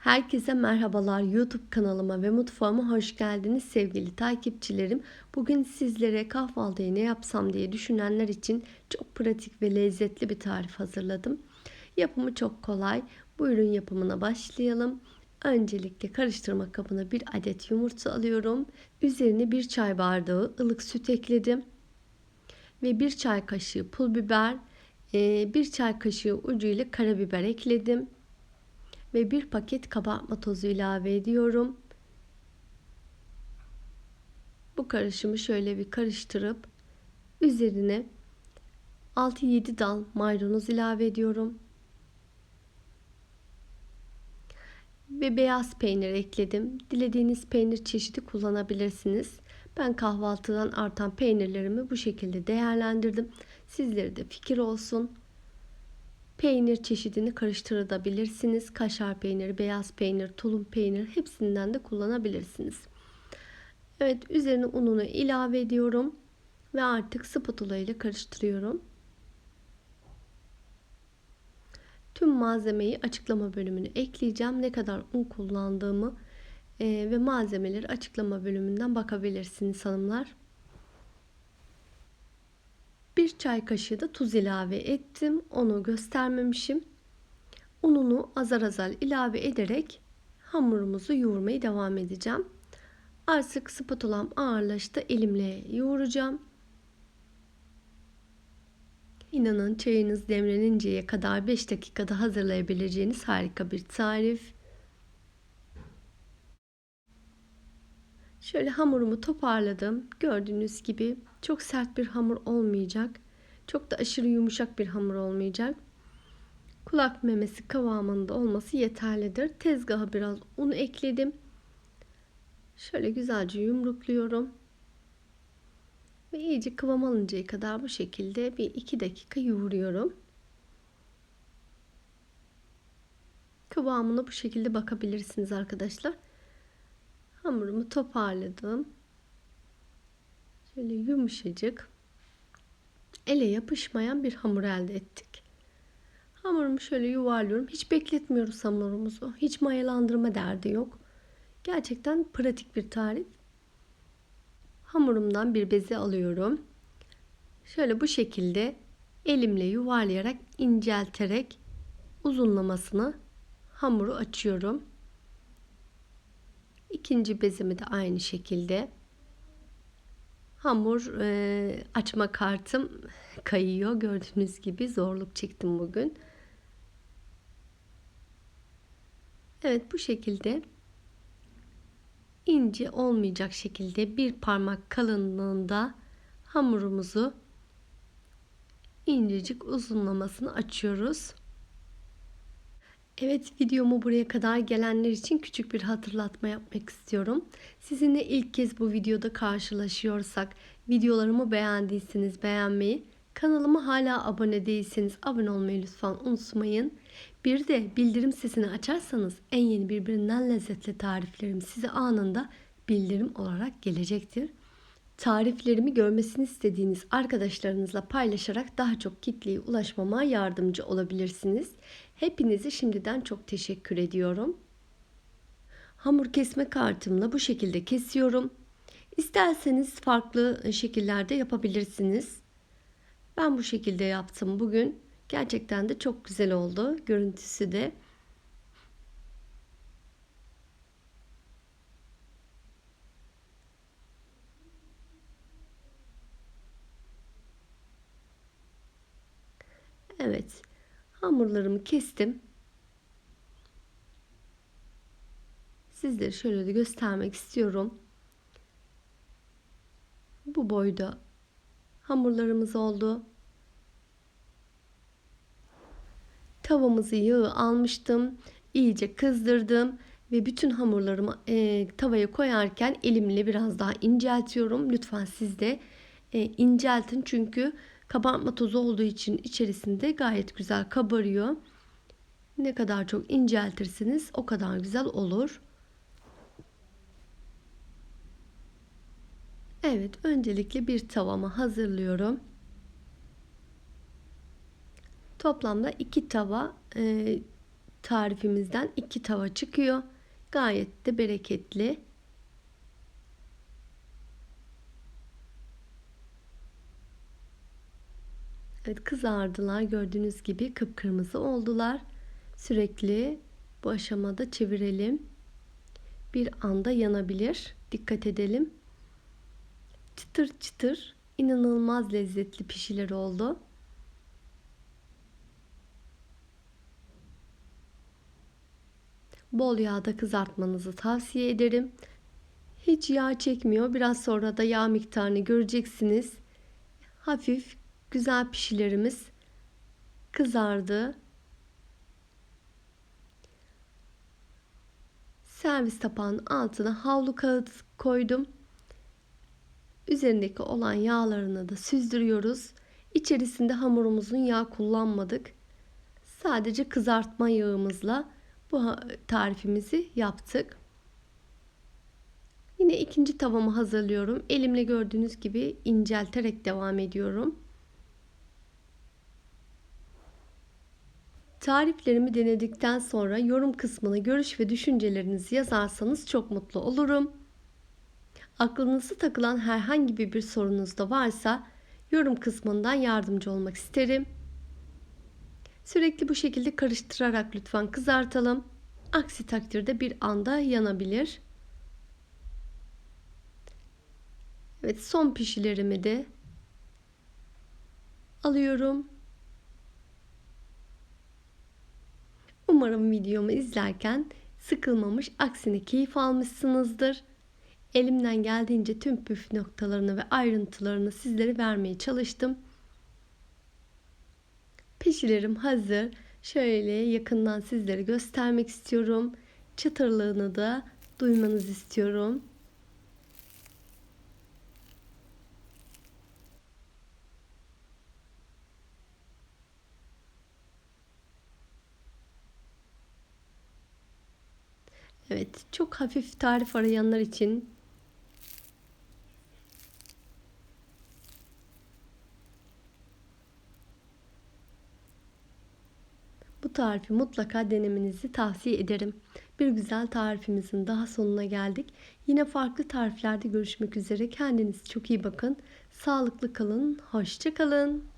Herkese merhabalar YouTube kanalıma ve mutfağıma hoş geldiniz sevgili takipçilerim. Bugün sizlere kahvaltıyı ne yapsam diye düşünenler için çok pratik ve lezzetli bir tarif hazırladım. Yapımı çok kolay. Buyurun yapımına başlayalım. Öncelikle karıştırma kabına bir adet yumurta alıyorum. Üzerine bir çay bardağı ılık süt ekledim. Ve bir çay kaşığı pul biber, bir çay kaşığı ucuyla karabiber ekledim ve bir paket kabartma tozu ilave ediyorum. Bu karışımı şöyle bir karıştırıp üzerine 6-7 dal maydanoz ilave ediyorum. Ve beyaz peynir ekledim. Dilediğiniz peynir çeşidi kullanabilirsiniz. Ben kahvaltıdan artan peynirlerimi bu şekilde değerlendirdim. Sizlere de fikir olsun. Peynir çeşidini karıştırabilirsiniz. Kaşar peyniri, beyaz peynir, tulum peynir hepsinden de kullanabilirsiniz. Evet üzerine ununu ilave ediyorum ve artık spatula ile karıştırıyorum. Tüm malzemeyi açıklama bölümüne ekleyeceğim. Ne kadar un kullandığımı ve malzemeleri açıklama bölümünden bakabilirsiniz hanımlar. Bir çay kaşığı da tuz ilave ettim. Onu göstermemişim. Ununu azar azar ilave ederek hamurumuzu yoğurmaya devam edeceğim. Artık spatulam ağırlaştı. Elimle yoğuracağım. İnanın çayınız demleninceye kadar 5 dakikada hazırlayabileceğiniz harika bir tarif. Şöyle hamurumu toparladım. Gördüğünüz gibi çok sert bir hamur olmayacak. Çok da aşırı yumuşak bir hamur olmayacak. Kulak memesi kıvamında olması yeterlidir. Tezgaha biraz un ekledim. Şöyle güzelce yumrukluyorum. Ve iyice kıvam alıncaya kadar bu şekilde bir iki dakika yoğuruyorum. Kıvamına bu şekilde bakabilirsiniz arkadaşlar. Hamurumu toparladım. Şöyle yumuşacık ele yapışmayan bir hamur elde ettik. Hamurumu şöyle yuvarlıyorum. Hiç bekletmiyoruz hamurumuzu. Hiç mayalandırma derdi yok. Gerçekten pratik bir tarif. Hamurumdan bir beze alıyorum. Şöyle bu şekilde elimle yuvarlayarak incelterek uzunlamasını hamuru açıyorum. İkinci bezimi de aynı şekilde hamur e, açma kartım kayıyor. Gördüğünüz gibi zorluk çektim bugün. Evet bu şekilde ince olmayacak şekilde bir parmak kalınlığında hamurumuzu incecik uzunlamasını açıyoruz. Evet videomu buraya kadar gelenler için küçük bir hatırlatma yapmak istiyorum. Sizinle ilk kez bu videoda karşılaşıyorsak videolarımı beğendiyseniz beğenmeyi, kanalıma hala abone değilseniz abone olmayı lütfen unutmayın. Bir de bildirim sesini açarsanız en yeni birbirinden lezzetli tariflerim size anında bildirim olarak gelecektir. Tariflerimi görmesini istediğiniz arkadaşlarınızla paylaşarak daha çok kitleye ulaşmama yardımcı olabilirsiniz. Hepinize şimdiden çok teşekkür ediyorum. Hamur kesme kartımla bu şekilde kesiyorum. İsterseniz farklı şekillerde yapabilirsiniz. Ben bu şekilde yaptım bugün. Gerçekten de çok güzel oldu. Görüntüsü de Evet. Hamurlarımı kestim. Sizlere şöyle de göstermek istiyorum. Bu boyda hamurlarımız oldu. Tavamızı yağı almıştım. İyice kızdırdım ve bütün hamurlarımı e, tavaya koyarken elimle biraz daha inceltiyorum. Lütfen siz de e, inceltin çünkü Kabartma tozu olduğu için içerisinde gayet güzel kabarıyor. Ne kadar çok inceltirsiniz o kadar güzel olur. Evet öncelikle bir tavamı hazırlıyorum. Toplamda iki tava e, tarifimizden iki tava çıkıyor. Gayet de bereketli. Evet kızardılar. Gördüğünüz gibi kıpkırmızı oldular. Sürekli bu aşamada çevirelim. Bir anda yanabilir. Dikkat edelim. Çıtır çıtır inanılmaz lezzetli pişiler oldu. Bol yağda kızartmanızı tavsiye ederim. Hiç yağ çekmiyor. Biraz sonra da yağ miktarını göreceksiniz. Hafif güzel pişilerimiz kızardı. Servis tabağının altına havlu kağıt koydum. Üzerindeki olan yağlarını da süzdürüyoruz. İçerisinde hamurumuzun yağ kullanmadık. Sadece kızartma yağımızla bu tarifimizi yaptık. Yine ikinci tavamı hazırlıyorum. Elimle gördüğünüz gibi incelterek devam ediyorum. Tariflerimi denedikten sonra yorum kısmına görüş ve düşüncelerinizi yazarsanız çok mutlu olurum. Aklınızı takılan herhangi bir sorunuz da varsa yorum kısmından yardımcı olmak isterim. Sürekli bu şekilde karıştırarak lütfen kızartalım. Aksi takdirde bir anda yanabilir. Evet son pişilerimi de alıyorum. Umarım videomu izlerken sıkılmamış, aksine keyif almışsınızdır. Elimden geldiğince tüm püf noktalarını ve ayrıntılarını sizlere vermeye çalıştım. Pişilerim hazır. Şöyle yakından sizlere göstermek istiyorum. Çıtırlığını da duymanızı istiyorum. Evet, çok hafif tarif arayanlar için bu tarifi mutlaka denemenizi tavsiye ederim. Bir güzel tarifimizin daha sonuna geldik. Yine farklı tariflerde görüşmek üzere. Kendinize çok iyi bakın. Sağlıklı kalın. Hoşça kalın.